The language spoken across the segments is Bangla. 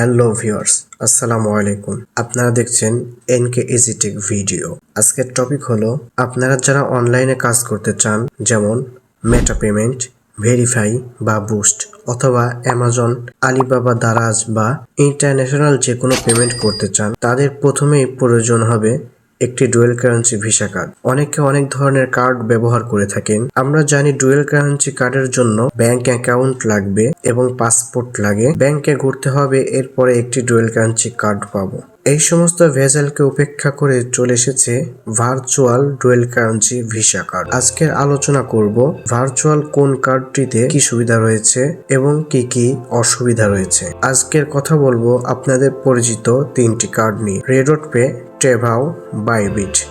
হ্যালো ভিউয়ার্স, আসসালামু আলাইকুম। আপনারা দেখছেন এনকে ইজিটেক ভিডিও আজকের টপিক হলো, আপনারা যারা অনলাইনে কাজ করতে চান, যেমন মেটা পেমেন্ট ভেরিফাই বা বুস্ট অথবা অ্যামাজন আলিবাবা দারাজ বা ইন্টারন্যাশনাল যে কোনো পেমেন্ট করতে চান, তাদের প্রথমেই প্রয়োজন হবে একটি ডুয়েল কারেন্সি ভিসা কার্ড। অনেকে অনেক ধরনের কার্ড ব্যবহার করে থাকেন। আমরা জানি ডুয়েল কারেন্সি কার্ডের জন্য ব্যাংক অ্যাকাউন্ট লাগবে এবং পাসপোর্ট লাগে। ব্যাংকে ঘুরতে হবে, এরপরে একটি ডুয়েল কারেন্সি কার্ড পাবো। এই সমস্ত ভেজালকে উপেক্ষা করে চলে এসেছে virtual dual currency visa card. আজকের আলোচনা করব ভার্চুয়াল কোন কার্ডটিতে কি সুবিধা রয়েছে এবং কি কি অসুবিধা রয়েছে। আজকের কথা বলব আপনাদের পরিচিত তিনটি কার্ড নিয়ে। রেডট পে টেভাও বাইবিট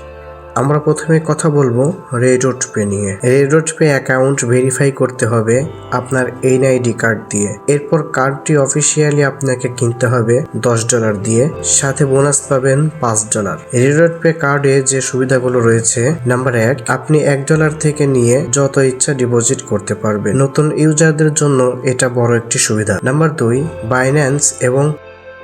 আমরা প্রথমে কথা বলব রেডট পে নিয়ে। রেডট পে অ্যাকাউন্ট ভেরিফাই করতে হবে আপনার এনআইডি কার্ড দিয়ে। এরপর কার্ডটি অফিসিয়ালি আপনাকে কিনতে হবে দশ ডলার দিয়ে। সাথে বোনাস পাবেন পাঁচ ডলার। রেডট পে কার্ডে যে সুবিধাগুলো রয়েছে, নাম্বার এক, আপনি এক ডলার থেকে নিয়ে যত ইচ্ছা ডিপোজিট করতে পারবেন। নতুন ইউজারদের জন্য এটা বড় একটি সুবিধা। নাম্বার দুই, বাইন্যান্স এবং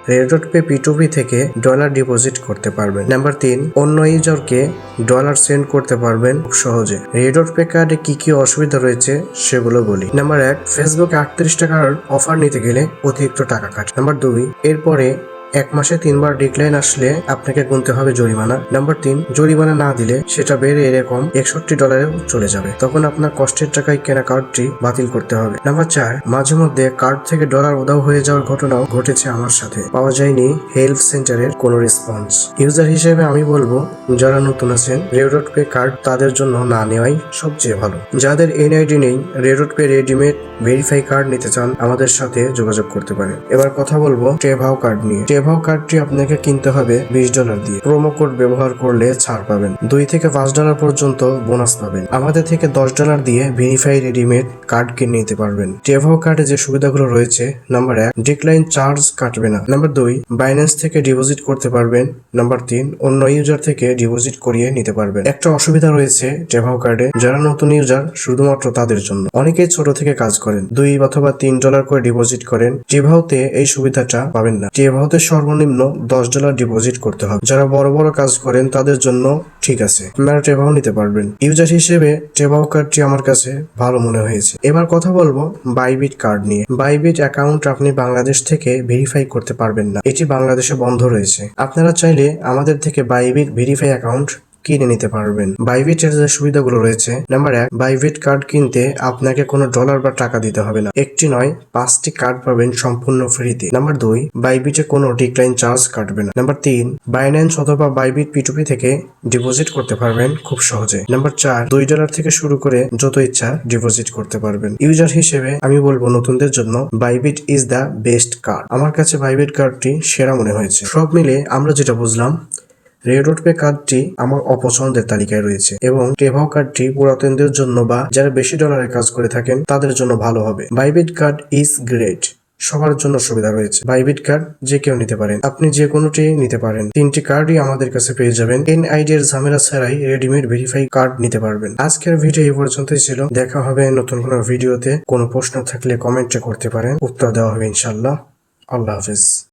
রেডট পে পিটুপি থেকে ডলার ডিপোজিট করতে পারবেন। নাম্বার তিন, অন্য ইউজারকে ডলার সেন্ড করতে পারবেন খুব সহজে। রেডট পে কার্ডে কি কি অসুবিধা রয়েছে সেগুলো বলি। নাম্বার এক, ফেসবুকে আটত্রিশ টাকার অফার নিতে গেলে অতিরিক্ত টাকা কাট। নাম্বার দুই, এরপরে এক মাসে তিনবার ডিক্লাইন আসলে আপনাকে গুনতে হবে জরিমানা। নাম্বার তিন, জরিমানা না দিলে সেটা বেড়ে এরকম একষট্টি ডলারেও চলে যাবে। তখন আপনার কষ্টের টাকায় কেনা কার্ডটি বাতিল করতে হবে। নাম্বার চার, মাঝে মধ্যে কার্ড থেকে ডলার উদাও হয়ে যাওয়ার ঘটনাও ঘটেছে আমার সাথে। পাওয়া যায়নি হেল্প সেন্টারের কোনো রেসপন্স ইউজার হিসেবে আমি বলব, যারা নতুন আছেন রেডট পে কার্ড তাদের জন্য না নেওয়াই সবচেয়ে ভালো। যাদের এনআইডি নেই RedotPay readymade verify card নিতে চান, আমাদের সাথে যোগাযোগ করতে পারেন। এবার কথা বলব টেভাও কার্ড নিয়ে। টেভাও কার্ডটি আপনাকে কিনতে হবে বিশ ডলার দিয়ে। প্রোমো কোড ব্যবহার করলে ছাড় পাবেন। দুই থেকে পাঁচ ডলার পর্যন্ত বোনাস পাবেন। আমাদের থেকে দশ ডলার দিয়ে ভেরিফাই রেডিমেড কার্ড কিনে নিতে পারবেন। টেভাও কার্ডে যে সুবিধাগুলো রয়েছে নাম্বার এক ডিক্লাইন চার্জ কাটবে না। নাম্বার দুই বাইন্যান্স থেকে ডিপোজিট করতে পারবেন। নাম্বার তিন, অন্য ইউজার থেকে ডিপোজিট করিয়ে নিতে পারবেন। একটা অসুবিধা রয়েছে টেভাও কার্ডে, যারা নতুন ইউজার শুধুমাত্র তাদের জন্য। অনেকেই ছোট থেকে কাজ করেন। দুই অথবা তিন ডলার করে ডিপোজিট করেন। টেভাওতে এই সুবিধাটা পাবেন না। টেভাওতে সর্বনিম্ন দশ ডলার ডিপোজিট করতে হবে। যারা বড় বড় কাজ করেন, তাদের জন্য ঠিক আছে। আপনারা টেবাও নিতে পারবেন। ইউজার হিসেবে টেবাও কার্ডটি আমার কাছে ভালো মনে হয়েছে। এবার কথা বলব বাইবিট কার্ড নিয়ে। বাইবিট অ্যাকাউন্ট আপনি বাংলাদেশ থেকে ভেরিফাই করতে পারবেন না। এটি বাংলাদেশে বন্ধ রয়েছে। আপনারা চাইলে আমাদের থেকে বাইবিট ভেরিফাই অ্যাকাউন্ট কিনে নিতে পারবেন। বাইবিটের যে সুবিধাগুলো রয়েছে নাম্বার এক বাইবিট কার্ড কিনতে আপনাকে কোনো ডলার বা টাকা দিতে হবে না। একটি নয়, পাঁচটি কার্ড পাবেন সম্পূর্ণ ফ্রিতে। নাম্বার দুই বাইবিটে কোনো ডিক্লাইন চার্জ কাটবে না। নাম্বার তিন বাইন্যান্স অথবা বাইবিট পিটুপি থেকে ডিপোজিট করতে পারবেন খুব সহজে। নাম্বার চার, দুই ডলার থেকে শুরু করে যত ইচ্ছা ডিপোজিট করতে পারবেন। ইউজার হিসেবে আমি বলব নতুনদের জন্য Bybit is the best card আমার কাছে বাইবিট কার্ডটি সেরা মনে হয়েছে। সব মিলে আমরা যেটা বুঝলাম রেডট পে কার্ডটি আমার অপছন্দের তালিকায় রয়েছে এবং টেভাও কার্ডটি পুরাতনদের জন্য বা যারা বেশি ডলারের কাজ করে থাকেন, তাদের জন্য ভালো হবে। বাইবিট কার্ড ইজ গ্রেট সবার জন্য সুবিধা রয়েছে। বাইবিট কার্ড যে কেউ নিতে পারেন। আপনি যে কোনোটি নিতে পারেন। তিনটি কার্ডই আমাদের কাছে পেয়ে যাবেন। এনআইডি এর ঝামেলা ছাড়াই রেডিমেড ভেরিফাই কার্ড নিতে পারবেন। আজকের ভিডিও এই পর্যন্তই ছিল। দেখা হবে নতুন কোনো ভিডিওতে কোনো প্রশ্ন থাকলে কমেন্টে করতে পারেন। উত্তর দেওয়া হবে ইনশাল্লাহ আল্লাহ হাফিজ।